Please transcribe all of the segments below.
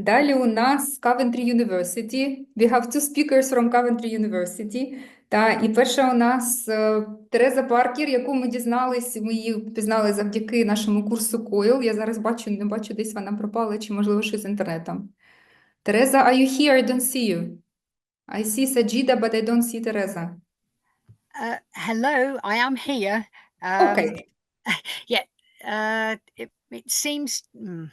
Далі у нас Coventry University. We have two speakers from Coventry University. Та, і перша у нас е, Тереза Паркер, яку ми дізнались, ми її пізнали завдяки нашому курсу COIL. Я зараз бачу, не бачу, десь вона пропала, чи можливо щось з інтернетом. Тереза, are you here? I don't see you. I see Sajida, but I don't see Teresa. Uh, hello, I am here. Um, Okay. Yeah, uh, it, it seems. mm,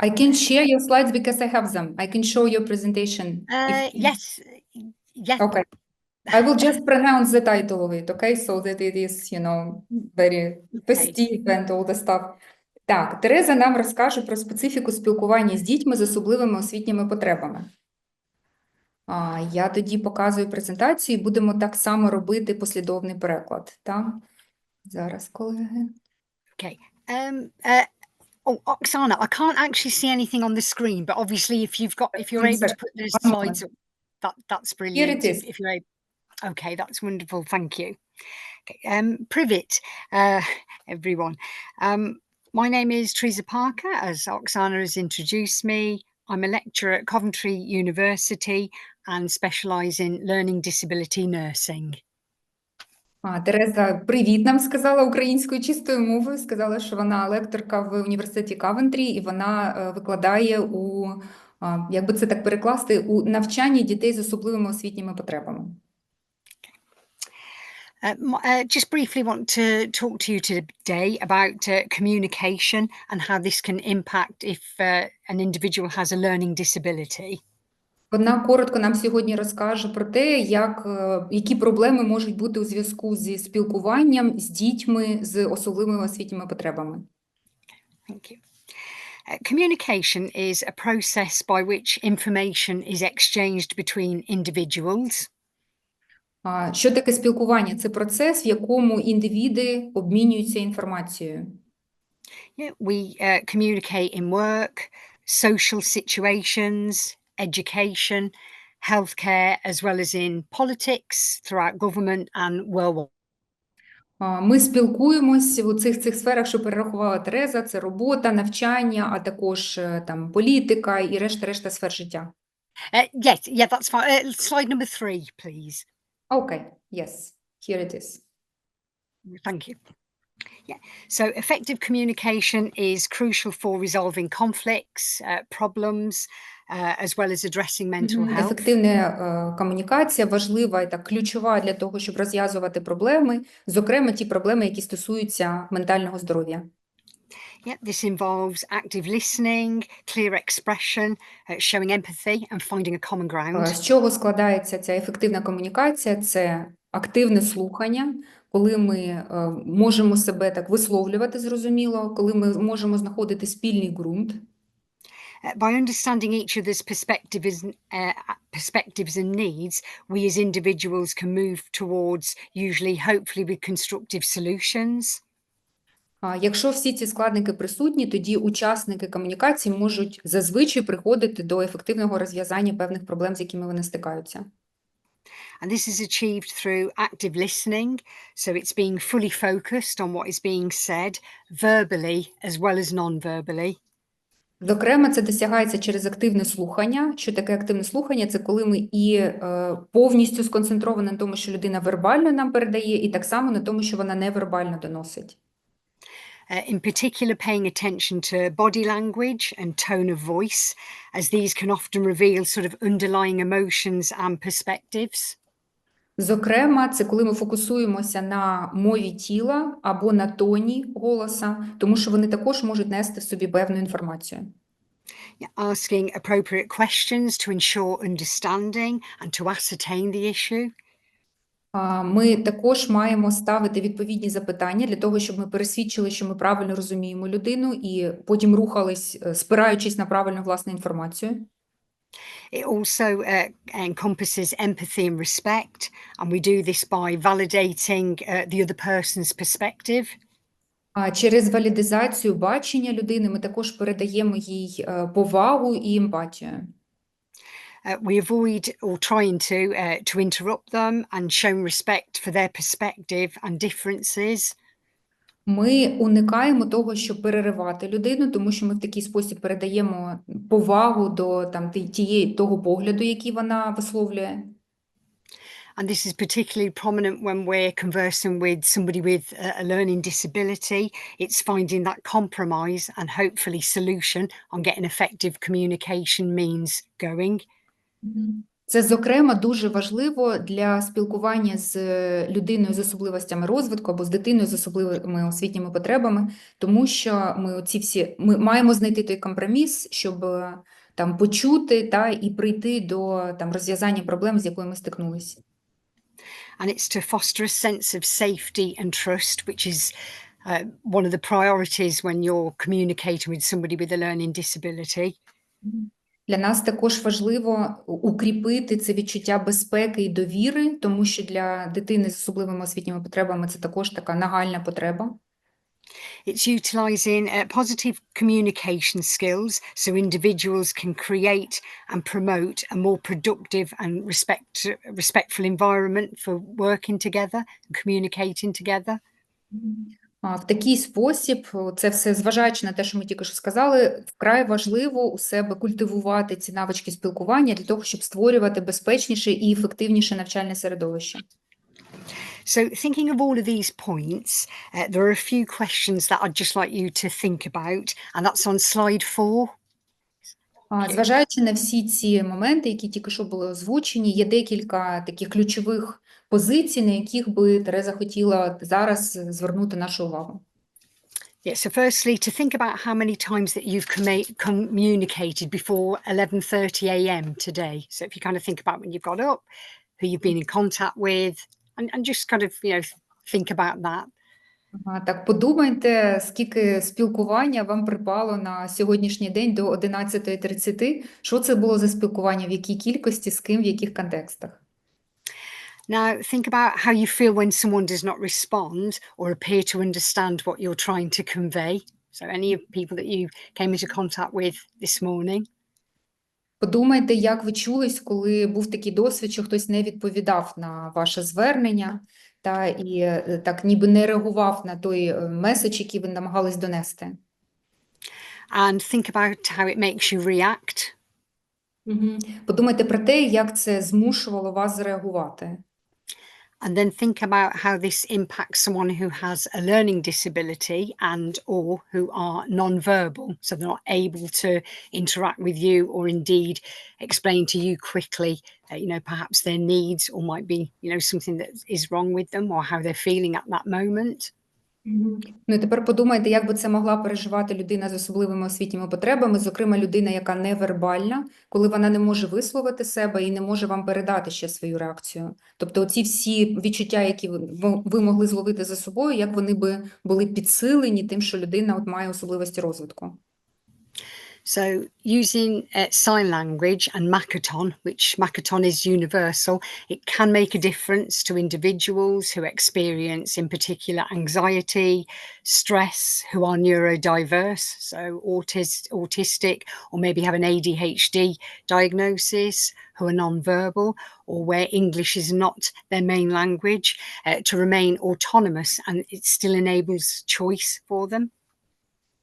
I can share your slides because I have them. I can show your presentation. if Uh, you- yes, yes. Okay. I will just pronounce the title of it, okay? So that it is, you know, very festive and all the stuff. Так, Тереза нам розкаже про специфіку спілкування з дітьми з особливими освітніми потребами. А, я тоді показую презентацію і будемо так само робити послідовний переклад. Так? Зараз, колеги. Okay. Um, uh, oh, Oksana, I can't actually see anything on the screen, but obviously, if you've got, if you're able to put the slides up, that that's brilliant. it if- If you're able. Okay, that's wonderful. Thank you. Okay, um, Privet, uh, everyone. Um, my name is Teresa Parker, as Oksana has introduced me. I'm a lecturer at Coventry University and specialise in learning disability nursing. А, Тереза, привіт нам сказала українською чистою мовою. Сказала, що вона лекторка в університеті Кавентрі, і вона е, викладає у, а, як би це так перекласти, у навчанні дітей з особливими освітніми потребами. Uh, m- uh, just briefly want to talk to you today about uh, communication and how this can impact if uh, an individual has a learning disability. Вона коротко нам сьогодні розкаже про те, як, е, які проблеми можуть бути у зв'язку зі спілкуванням з дітьми з особливими освітніми потребами. Thank you. Uh, communication is a process by which information is exchanged between individuals. Що таке спілкування? Це процес, в якому індивіди обмінюються інформацією. Yeah, we uh, communicate in work, social situations, education, healthcare, as well as in politics, throughout government and worldwide. Ми спілкуємось у цих цих сферах, що перерахувала Тереза. Це робота, навчання, а також е, там політика і решта-решта сфер життя. Uh, yes, yeah, that's fine. Uh, slide number three, please. Окей, yes, here it is. Thank you. Yeah, so effective communication is crucial for resolving conflicts, uh, problems, uh, as well as addressing mental health. Ефективна е, комунікація важлива і так ключова для того, щоб розв'язувати проблеми, зокрема ті проблеми, які стосуються ментального здоров'я. Yeah, this involves active listening, clear expression, uh, showing empathy, and finding a common Е, ground. З чого складається ця ефективна комунікація? Це активне слухання, коли ми е, можемо себе так висловлювати зрозуміло, коли ми можемо знаходити спільний ґрунт. Uh, by understanding each other's perspectives, uh, perspectives and needs, we as individuals can move towards usually, hopefully, with constructive solutions. Якщо всі ці складники присутні, тоді учасники комунікації можуть зазвичай приходити до ефективного розв'язання певних проблем, з якими вони стикаються. And this is achieved through active listening. So it's being fully focused on what is being said verbally as well as non verbally. Зокрема, це досягається через активне слухання. Що таке активне слухання? Це коли ми і е, повністю сконцентровані на тому, що людина вербально нам передає, і так само на тому, що вона невербально доносить. Uh, in particular, paying attention to body language and tone of voice, as these can often reveal sort of underlying emotions and perspectives. Зокрема, це коли ми фокусуємося на мові тіла або на тоні голоса, тому що вони також можуть нести в собі певну інформацію. Asking appropriate questions to ensure understanding and to ascertain the issue. Ми також маємо ставити відповідні запитання для того, щоб ми пересвідчили, що ми правильно розуміємо людину, і потім рухались, е, спираючись на правильну власну інформацію. It also uh, encompasses empathy and respect, and we do this by validating uh, the other person's perspective. А через валідизацію бачення людини ми також передаємо їй е, повагу і емпатію. Uh, we avoid or trying to uh, to interrupt them and show respect for their perspective and differences. Ми уникаємо того, щоб переривати людину, тому що ми в такий спосіб передаємо повагу до там тієї того погляду, який вона висловлює. And this is particularly prominent when we're conversing with somebody with a, learning disability. It's finding that compromise and hopefully solution on getting effective communication means going. Це, зокрема, дуже важливо для спілкування з е, людиною з особливостями розвитку або з дитиною з особливими освітніми потребами, тому що ми оці всі ми маємо знайти той компроміс, щоб е, там почути та і прийти до там розв'язання проблем, з якою ми стикнулися. and it's to foster a sense of safety and trust, which is uh, one of the priorities when you're communicating with somebody with a learning disability. Для нас також важливо укріпити це відчуття безпеки і довіри, тому що для дитини з особливими освітніми потребами це також така нагальна потреба. It's utilising uh, positive communication skills so individuals can create and promote a more productive and respect, respectful environment for working together and communicating together. В такий спосіб, це все зважаючи на те, що ми тільки що сказали, вкрай важливо у себе культивувати ці навички спілкування для того, щоб створювати безпечніше і ефективніше навчальне середовище. So, thinking of all of these points, uh, there are a few questions that I'd just like you to think about, and that's on slide four. Зважаючи на всі ці моменти, які тільки що були озвучені, є декілька таких ключових позицій, на яких би Тереза хотіла зараз звернути нашу увагу. Yeah, so firstly, to think about how many times that you've comma- communicated before 11:30 a.m. today. So if you kind of think about when you've got up, who you've been in contact with, and, and just kind of you know think about that. Так, подумайте, скільки спілкування вам припало на сьогоднішній день до 11.30. Що це було за спілкування, в якій кількості, з ким, в яких контекстах? Now think about how you feel when someone does not respond or appear to understand what you're trying to convey. So any of people that you came into contact with this morning. Подумайте, як ви чулись, коли був такий досвід, що хтось не відповідав на ваше звернення, та і е, так ніби не реагував на той е, меседж, який ви намагались донести. And think about how it makes you react. Мгм. Подумайте про те, як це змушувало вас зреагувати. And then think about how this impacts someone who has a learning disability and or who are non-verbal so they're not able to interact with you or indeed explain to you quickly uh, you know perhaps their needs or might be you know something that is wrong with them or how they're feeling at that moment Ну і тепер подумайте, як би це могла переживати людина з особливими освітніми потребами, зокрема людина, яка невербальна, коли вона не може висловити себе і не може вам передати ще свою реакцію. Тобто оці всі відчуття, які ви могли зловити за собою, як вони би були підсилені тим, що людина от має особливості розвитку. So, using uh, sign language and Makaton, which Makaton is universal, it can make a difference to individuals who experience, in particular, anxiety, stress, who are neurodiverse, so autis- autistic, or maybe have an ADHD diagnosis, who are non-verbal, or where English is not their main language, uh, to remain autonomous and it still enables choice for them.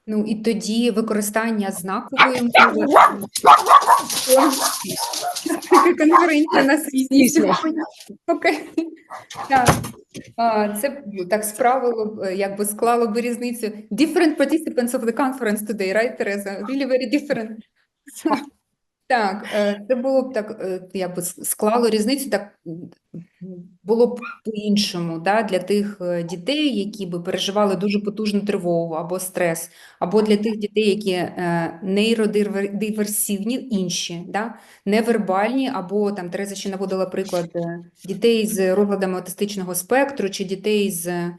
Ну і тоді використання знакової мови. Конференція на світі сьогодні. Окей. Так. Це так справило, е, якби склало би різницю. Different participants of the conference today, right, Тереза? Really very different. Так, е, це було б так, е, якби с- склало різницю, так було б по-іншому, да, для тих е, дітей, які би переживали дуже потужну тривогу або стрес, або для тих дітей, які нейродиверсивні, інші, да, невербальні, або там Тереза ще наводила приклад дітей з розладами аутистичного спектру, чи дітей з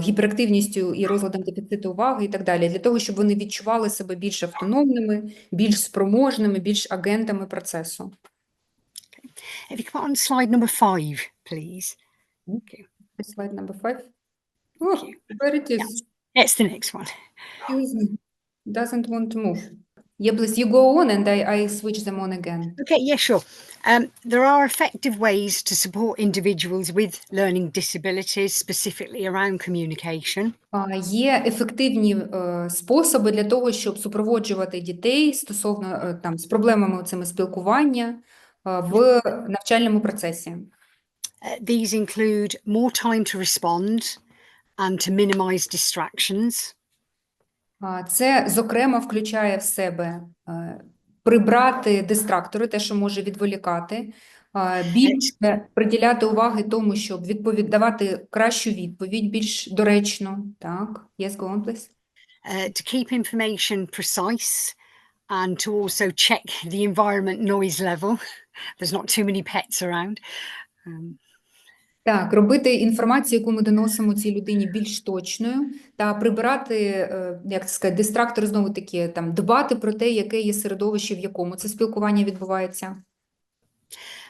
гіперактивністю і розладом дефіциту уваги і так далі, для того, щоб вони відчували себе більш автономними, більш спроможними, більш агентами процесу. If you come on slide number five, please. Okay. Slide number five. Oh, where it is. Yeah. It's the next one. Doesn't want to move. Yeah, please, you go on and I, I switch them on again. Okay, yeah, sure. Um, there are effective ways to support individuals with learning disabilities, specifically around communication. А, Є ефективні е, способи для того, щоб супроводжувати дітей стосовно е, там з проблемами цими спілкування е, в навчальному процесі. Uh, these include more time to respond and to minimize distractions, А, Це, зокрема, включає в себе е, прибрати дистрактори, те, що може відволікати, більше приділяти уваги тому, щоб відповідь давати кращу відповідь, більш доречну. Так, yes, go on, please. to keep information precise, and to also check the environment noise level. There's not too many pets around. Um, Так, робити інформацію, яку ми доносимо цій людині більш точною, та прибирати, е, як це сказати, дистрактори знову таки, там, дбати про те, яке є середовище, в якому це спілкування відбувається.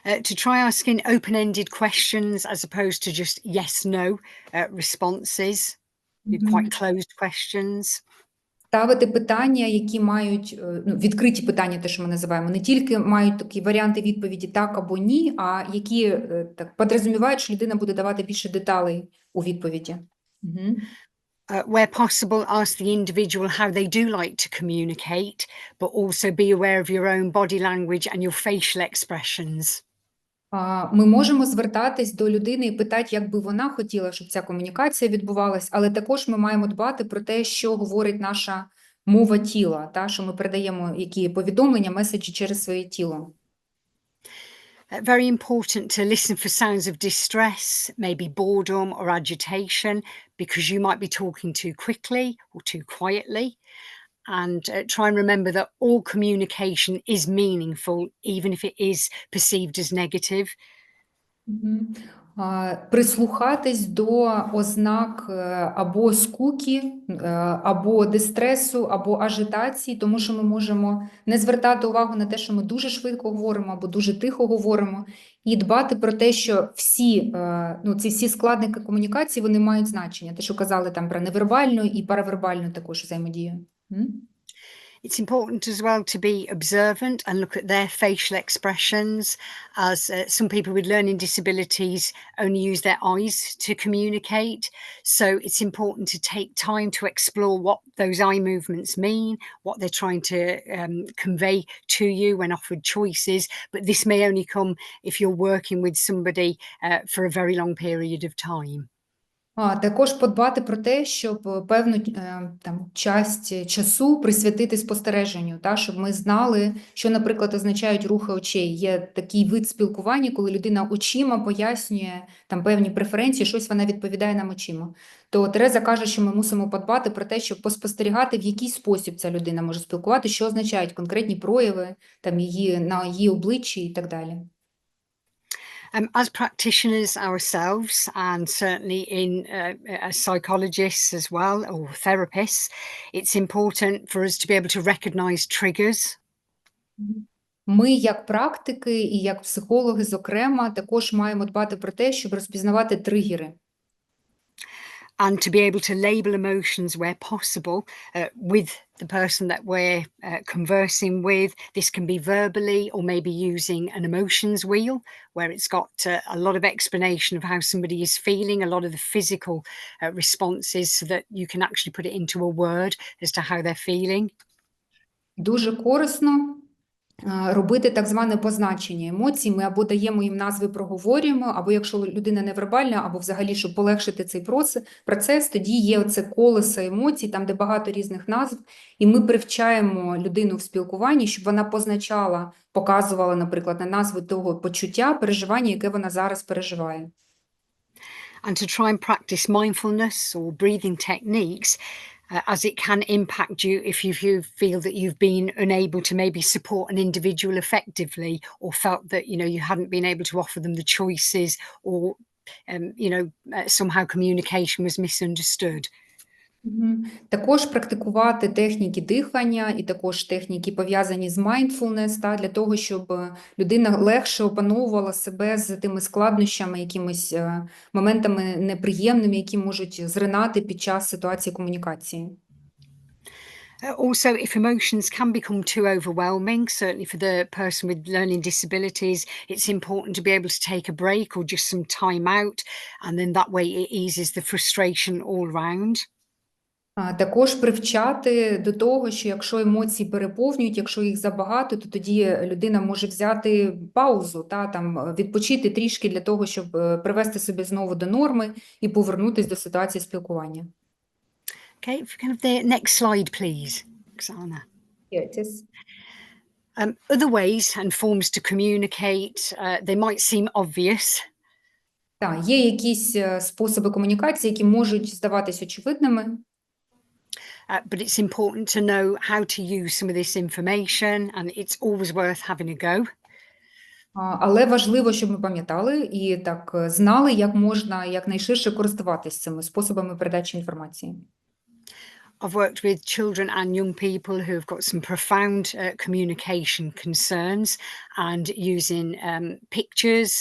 uh, to try asking open-ended questions as opposed to just yes/no uh, responses, quite closed questions. Ставити питання, які мають е, ну, відкриті питання, те, що ми називаємо, не тільки мають такі варіанти відповіді так або ні, а які е, так подрозумівають, що людина буде давати більше деталей у відповіді. Мгм. Uh, where possible, ask the individual how they do like to communicate, but also be aware of your own body language and your facial expressions. Ми можемо звертатись до людини і питати, як би вона хотіла, щоб ця комунікація відбувалась, але також ми маємо дбати про те, що говорить наша мова тіла, та, що ми передаємо які повідомлення, меседжі через своє тіло. Uh, very important to listen for signs of distress, maybe boredom or agitation, because you might be talking too quickly or too quietly. And uh, try and remember that all communication is meaningful, even if it is perceived as negative. Прислухатись до ознак е, або скуки, е, або дистресу, або ажитації, тому що ми можемо не звертати увагу на те, що ми дуже швидко говоримо або дуже тихо говоримо, і дбати про те, що всі, е, ну, ці всі складники комунікації, вони мають значення. Те, що казали там про невербальну і паравербальну також взаємодію. М? It's important as well to be observant and look at their facial expressions, as uh, some people with learning disabilities only use their eyes to communicate. So it's important to take time to explore what those eye movements mean, what they're trying to um, convey to you when offered choices. But this may only come if you're working with somebody uh, for a very long period of time. А, також подбати про те, щоб е, певну е, там часть часу присвятити спостереженню, та, щоб ми знали, що, наприклад, означають рухи очей. Є такий вид спілкування, коли людина очима пояснює там певні преференції, щось вона відповідає нам очима. То Тереза каже, що ми мусимо подбати про те, щоб поспостерігати, в який спосіб ця людина може спілкувати, що означають конкретні прояви там її на її обличчі і так далі. Um, as practitioners ourselves, and certainly in uh, as psychologists as well or therapists, it's important for us to be able to recognize triggers Ми, як практики і як психологи, зокрема, також маємо дбати про те, щоб розпізнавати тригери. and to be able to label emotions where possible uh, with the person that we're uh, conversing with. This can be verbally or maybe using an emotions wheel where it's got uh, a lot of explanation of how somebody is feeling, a lot of the physical uh, responses, so that you can actually put it into a word as to how they're feeling. Дуже корисно а, робити так зване позначення емоцій. Ми або даємо їм назви, проговорюємо, або якщо людина невербальна, або взагалі, щоб полегшити цей процес, тоді є оце колесо емоцій, там, де багато різних назв, і ми привчаємо людину в спілкуванні, щоб вона позначала, показувала, наприклад, на назви того почуття, переживання, яке вона зараз переживає. and to try and practice mindfulness or breathing techniques uh, as it can impact you if you, feel that you've been unable to maybe support an individual effectively or felt that you know you hadn't been able to offer them the choices or um, you know uh, somehow communication was misunderstood. Також практикувати техніки дихання і також техніки, пов'язані з mindfulness, та, для того, щоб е, людина легше опановувала себе з тими складнощами, якимись е, моментами неприємними, які можуть зринати під час ситуації комунікації. Uh, also, if emotions can become too overwhelming, certainly for the person with learning disabilities, it's important to be able to take a break or just some time out, and then that way it eases the frustration all round. Також привчати до того, що якщо емоції переповнюють, якщо їх забагато, то тоді людина може взяти паузу, та там відпочити трішки для того, щоб е, привести себе знову до норми і повернутися до ситуації спілкування. Okay, if you can have the next slide, please, Oksana. Um, other ways and forms to communicate, uh, they might seem obvious, Так, є якісь е, способи комунікації, які можуть здаватись очевидними, uh, but it's important to know how to use some of this information, and it's always worth having a go. а, але важливо, щоб ми пам'ятали і так е, знали, як можна якнайширше користуватись цими способами передачі інформації. I've worked with children and young people who have got some profound uh, communication concerns, and using um, pictures,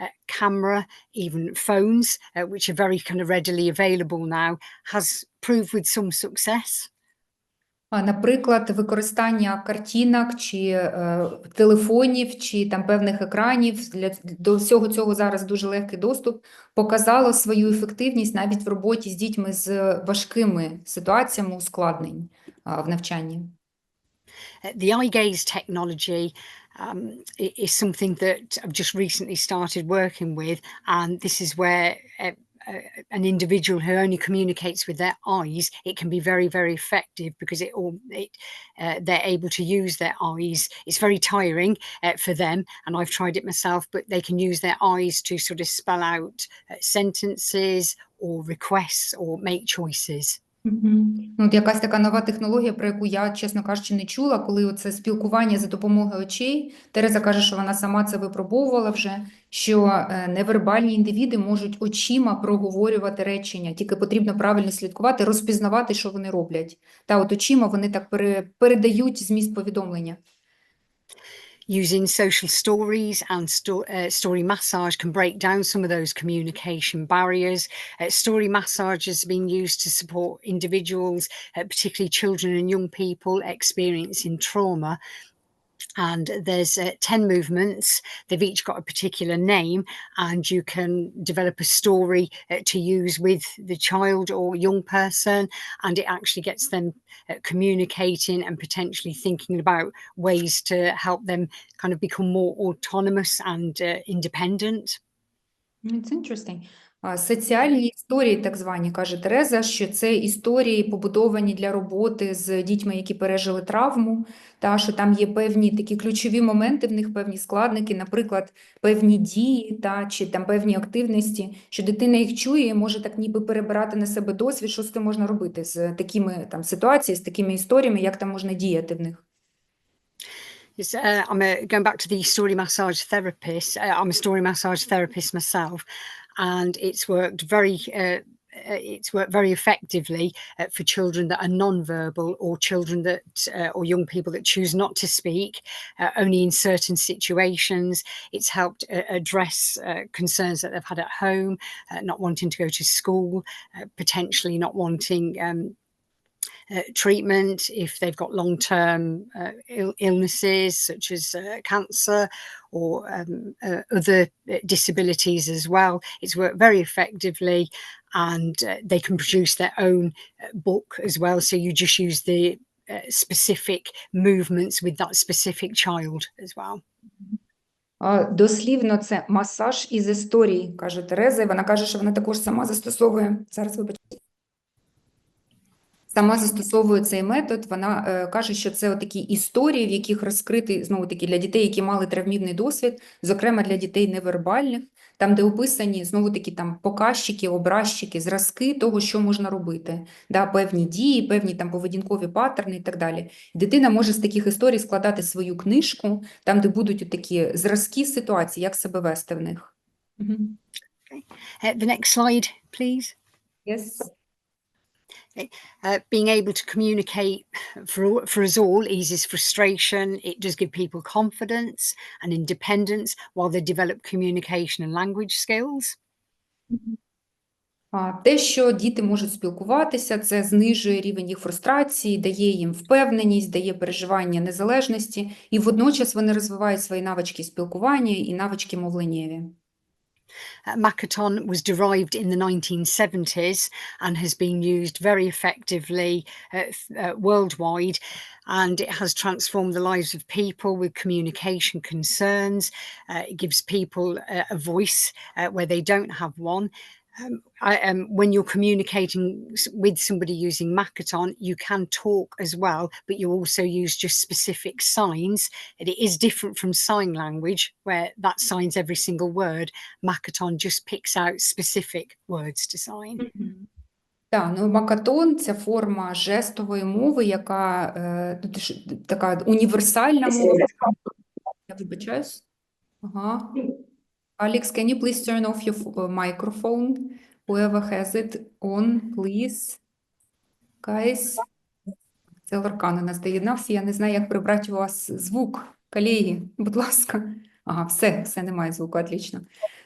uh, camera, even phones, uh, which are very kind of readily available now, has proved with some success. Наприклад, використання картинок чи е, телефонів, чи там певних екранів для до всього цього зараз дуже легкий доступ показало свою ефективність навіть в роботі з дітьми з важкими ситуаціями ускладнень а, в навчанні. Uh, the eye gaze technology um, something that I've just recently started working with, and this is where uh, uh, an individual who only communicates with their eyes, it can be very, very effective because it all it uh, they're able to use their eyes. It's very tiring uh, for them, and I've tried it myself. But they can use their eyes to sort of spell out sentences or requests or make choices. Ну, от якась така нова технологія, про яку я, чесно кажучи, не чула, коли це спілкування за допомогою очей. Тереза каже, що вона сама це випробовувала вже, що е, невербальні індивіди можуть очима проговорювати речення, тільки потрібно правильно слідкувати, розпізнавати, що вони роблять. Та от очима вони так пере- передають зміст повідомлення. Using social stories and sto- uh, story massage can break down some of those communication barriers. Uh, story massage has been used to support individuals, uh, particularly children and young people experiencing trauma. And there's uh, 10 movements. They've each got a particular name, and you can develop a story uh, to use with the child or young person. And it actually gets them uh, communicating and potentially thinking about ways to help them kind of become more autonomous and uh, independent. It's interesting. Соціальні історії, так звані, каже Тереза, що це історії побудовані для роботи з дітьми, які пережили травму, та що там є певні такі ключові моменти, в них певні складники, наприклад, певні дії, та чи там певні активності, що дитина їх чує, може так ніби перебирати на себе досвід, що з цим можна робити з такими там ситуаціями, з такими історіями, як там можна діяти в них. Yes, uh, I'm a, going back to the story massage therapist. Uh, I'm a story massage therapist myself, and it's worked very. Uh, uh, it's worked very effectively uh, for children that are non-verbal or children that uh, or young people that choose not to speak uh, only in certain situations it's helped uh, address uh, concerns that they've had at home not wanting to go to school potentially not wanting um, uh, treatment if they've got long term uh, Ill- illnesses such as uh, cancer or um, uh, other uh, disabilities as well. It's worked very effectively and uh, they can produce their own uh, book as well. So you just use the uh, specific movements with that specific child as well. А, Дослівно це масаж із історії, каже Тереза. І вона каже, що вона також сама застосовує. Зараз вибачте. Сама застосовує цей метод. Вона е, каже, що це такі історії, в яких розкритий знову таки для дітей, які мали травмівний досвід, зокрема для дітей невербальних, там, де описані знову такі там показчики, образчики, зразки того, що можна робити, да, певні дії, певні там поведінкові паттерни і так далі. Дитина може з таких історій складати свою книжку, там, де будуть такі зразки ситуацій, як себе вести в них. Мгм. Uh, the next slide, please. Yes. Uh, being able to communicate for, for us all eases frustration. It does give people confidence and independence while they develop communication and language skills. Те, що діти можуть спілкуватися, це знижує рівень їх фрустрації, дає їм впевненість, дає переживання незалежності, і водночас вони розвивають свої навички спілкування і навички мовленнєві. Uh, Makaton was derived in the 1970s and has been used very effectively uh, uh, worldwide. And it has transformed the lives of people with communication concerns. Uh, it gives people a voice uh, where they don't have one. Um, I, um, when you're communicating s- with somebody using Makaton, you can talk as well, but you also use just specific signs. And it is different from sign language, where that signs every single word. Makaton just picks out specific words to sign. Так, ну макатон це форма жестової мови, яка е, ну, ти ж- така універсальна мова. Я вибачаюсь. Ага. Alex, can you please turn off your uh, microphone? Whoever has it on, please. Guys. Це Лоркан у нас доєднався. Я не знаю, як прибрати у вас звук. Колеги, будь ласка. Ага, все, все, немає звуку, отлично.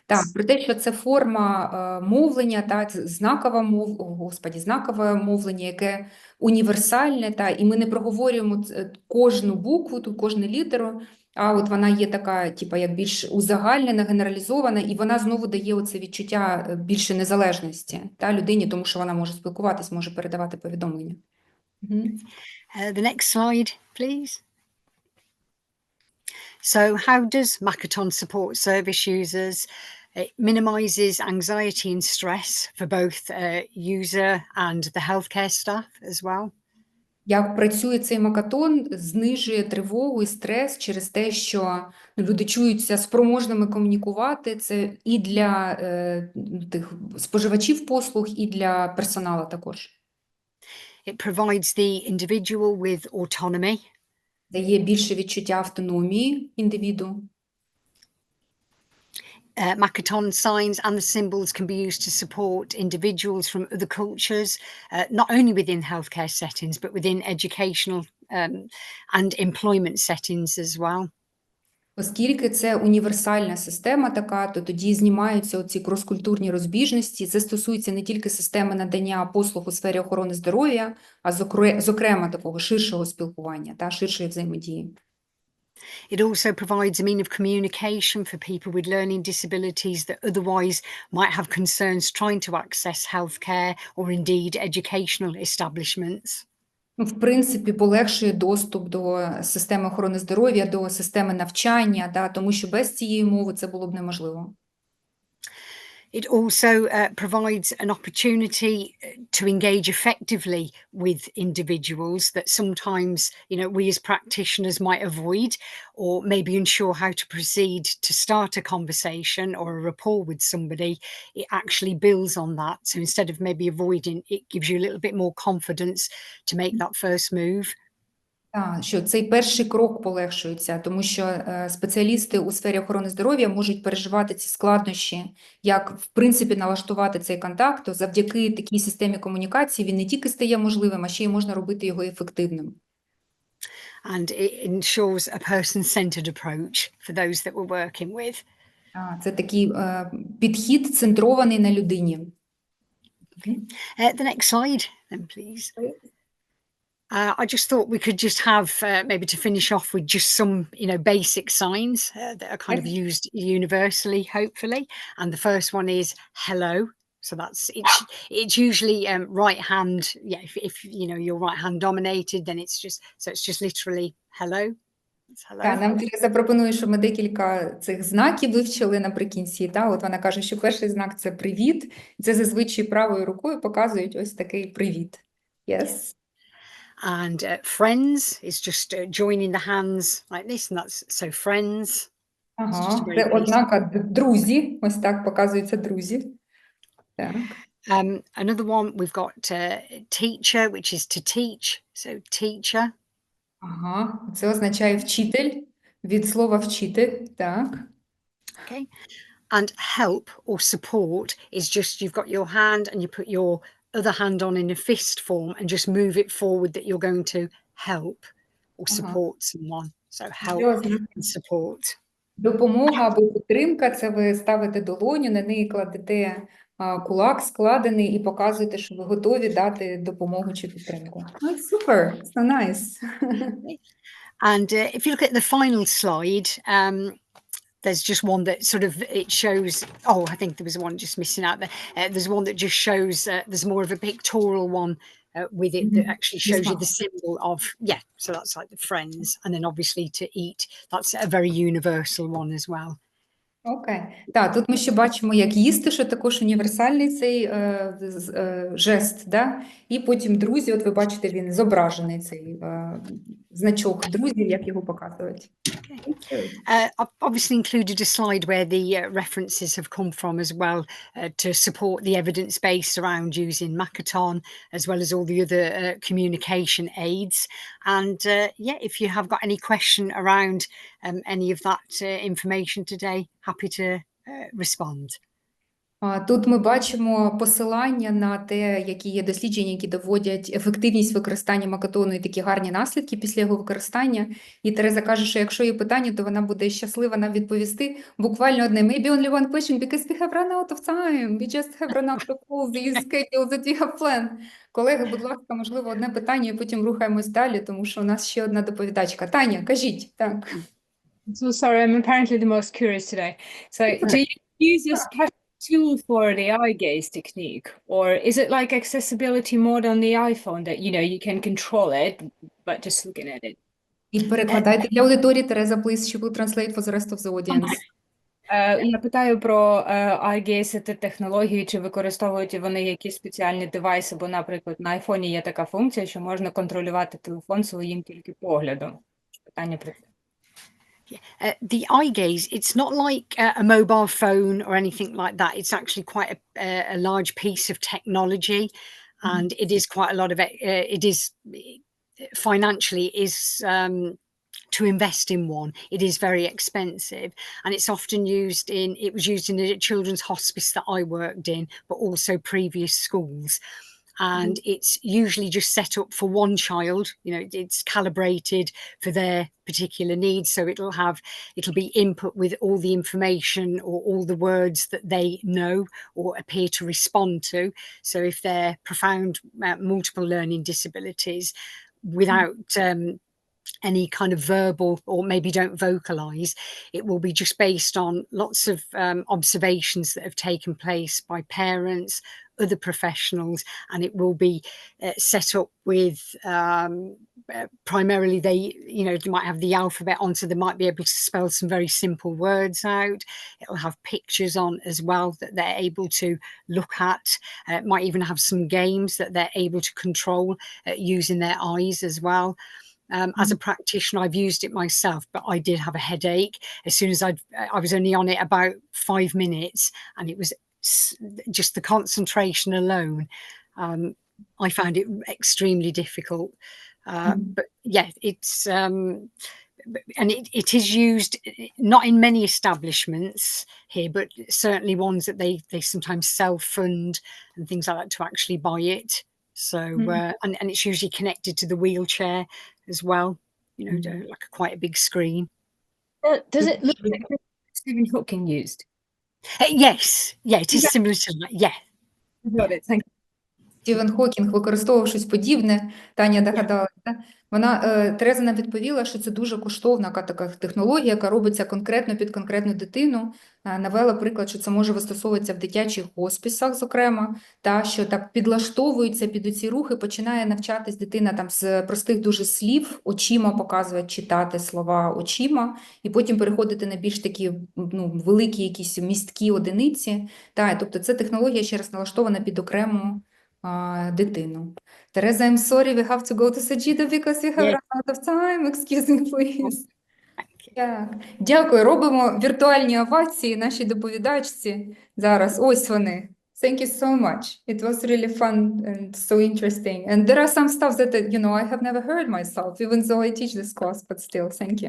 Так, про те, що це форма е, мовлення, та знакова мов, о, господі, знакове мовлення, яке універсальне, та, і ми не проговорюємо кожну букву, ту, кожну літеру, а от вона є така, типа, як більш узагальнена, генералізована, і вона знову дає оце відчуття е, більше незалежності та, людині, тому що вона може спілкуватись, може передавати повідомлення. Uh, the next slide, please. So, how does Makaton support service users? It minimises anxiety and stress for both uh, user and the healthcare staff as well. Як працює цей макатон, знижує тривогу і стрес через те, що ну, люди чуються спроможними комунікувати. Це і для е, тих споживачів послуг, і для персоналу також. It provides the individual with autonomy Дає більше відчуття автономії індивіду. Uh, Makaton signs and the symbols can be used to support individuals from other cultures, uh, not only within healthcare settings, but within educational um, and employment settings as well. Оскільки це універсальна система така, то тоді знімаються оці кроскультурні розбіжності. Це стосується не тільки системи надання послуг у сфері охорони здоров'я, а зокре- зокрема такого ширшого спілкування та ширшої взаємодії. It also provides a mean of communication for people with learning disabilities that otherwise might have concerns trying to access healthcare or indeed educational establishments. Ну, в принципі, полегшує доступ до системи охорони здоров'я, до системи навчання, да, тому що без цієї мови це було б неможливо. It also uh, provides an opportunity uh, to engage effectively with individuals that sometimes, you know, we as practitioners might avoid or maybe unsure how to proceed to start a conversation or a rapport with somebody. It actually builds on that. So instead of maybe avoiding, it gives you a little bit more confidence to make that first move. Так, що цей перший крок полегшується, тому що е, спеціалісти у сфері охорони здоров'я можуть переживати ці складнощі, як в принципі налаштувати цей контакт. То завдяки такій системі комунікації він не тільки стає можливим, а ще й можна робити його ефективним. And it ensures a person centered approach for those that we're working with. Це такий е, підхід центрований на людині. Uh, the next slide, then, please. Uh, I just thought we could just have uh, maybe to finish off with just some, you know, basic signs uh, that are kind of Okay. used universally, hopefully. And the first one is hello. So that's it's it's usually um, right hand. Yeah, if, if you know you're right hand dominated, then it's just so it's just literally hello. It's hello. Так, нам Киря запропонує, щоб ми декілька цих знаків вивчили наприкінці. Та? От вона каже, що перший знак – це привіт. Це зазвичай правою рукою показують ось такий привіт. Yes. And uh, friends is just uh, joining the hands like this, and that's so friends. just Ага, very це basic. ознака д- друзі. Ось так показуються друзі. Так. Um, another one we've got uh, teacher, which is to teach. So teacher. Ага, це означає вчитель, від слова вчити. Так. Okay. And help or support is just you've got your hand and you put your other hand on in a fist form and just move it forward that you're going to help or Uh-huh. support someone. So help Це ознака and support. Допомога або підтримка це ви ставите долоню, на неї кладете а, кулак складений і показуєте, що ви готові дати допомогу чи підтримку. Ну, it's super, it's so nice. And uh, if you look at the final slide, um, there's just one that sort of it shows. Oh, I think there was one just missing out there. Uh, there's one that just shows. Uh, there's more of a pictorial one uh, with it that Mhm. actually shows you the symbol of yeah. So that's like the friends, and then obviously to eat. That's a very universal one as well. Окей. Так, тут ми ще бачимо, як їсти, що також універсальний цей е, е, жест, да? І потім друзі, от ви бачите, він зображений, цей е, значок друзів, як його показують. Uh, I've obviously included a slide where the uh, references have come from as well uh, to support the evidence base around using Makaton, as well as all the other uh, communication aids. And uh, yeah, if you have got any question around um, any of that uh, information today, happy to uh, respond. Тут ми бачимо посилання на те, які є дослідження, які доводять ефективність використання макатону і такі гарні наслідки після його використання. І Тереза каже, що якщо є питання, то вона буде щаслива нам відповісти. Буквально одне. Maybe only one question, because we have run out of time. We just have run out of all these schedules that we have planned. Колеги, будь ласка, можливо, одне питання, і потім рухаємось далі, тому що у нас ще одна доповідачка. Таня, кажіть. Так. So sorry, I'm apparently the most curious today. So do you use this special tool for the eye gaze technique, or is it like accessibility mode on the iPhone that you know you can control it, but just looking at it? І перекладайте для аудиторії. Тереза, please, she will translate for the rest of the audience. Е, Я питаю про е, eye gaze технології, чи використовують вони якісь спеціальні девайси, бо, наприклад, на айфоні є така функція, що можна контролювати телефон своїм тільки поглядом. Питання про це. Uh, the eye gaze, it's not like uh, a mobile phone or anything like that. It's actually quite a, a, large piece of technology, and it is quite a lot of it. Uh, it is financially is um, to invest in one. It is very expensive, and it's often used in. It was used in a children's hospice that I worked in, but also previous schools. And it's usually just set up for one child. You know, it's calibrated for their particular needs. So it'll have, it'll be input with all the information or all the words that they know or appear to respond to. So if they're profound uh, multiple learning disabilities without um, any kind of verbal or maybe don't vocalize, it will be just based on lots of um, observations that have taken place by parents, other professionals, and it will be uh, set up with um, uh, primarily they, you know, they might have the alphabet on, so they might be able to spell some very simple words out. It'll have pictures on as well that they're able to look at. Uh, it might even have some games that they're able to control uh, using their eyes as well. Um, as a practitioner, I've used it myself, but I did have a headache as soon as I'd, I was only on it about five minutes, and it was just the concentration alone. Um, I found it extremely difficult. Uh, Mhm. But yeah, it's um, and it, it is used not in many establishments here, but certainly ones that they they sometimes self fund and things like that to actually buy it. So Mhm. uh, and and it's usually connected to the wheelchair as well. You know, Mhm. like a, quite a big screen. Uh, Does it look like the Stephen Hawking used? Uh, yes, yeah, it is Yeah. similar to that. Yeah, Got it. Thank Стівен Хокінг використовував щось подібне, Таня догадалася. Вона, е, Тереза нам відповіла, що це дуже коштовна ка- така технологія, яка робиться конкретно під конкретну дитину. Е, Навела приклад, що це може застосовуватися в дитячих хоспісах, зокрема, та що так підлаштовується під ці рухи, починає навчатись дитина там з простих дуже слів, очима показувати, читати слова очима, і потім переходити на більш такі ну, великі якісь місткі одиниці. Та, тобто це технологія ще раз налаштована під окрему а, дитину. Тереза, I'm sorry, we have to go to Sajida because we have run out of time. Excuse me, please. Так. Дякую. Робимо віртуальні овації нашій доповідачці. Зараз ось вони. Thank you so much. It was really fun and so interesting. And there are some stuff that, uh, you know, I have never heard myself, even though I teach this class, but still, thank you.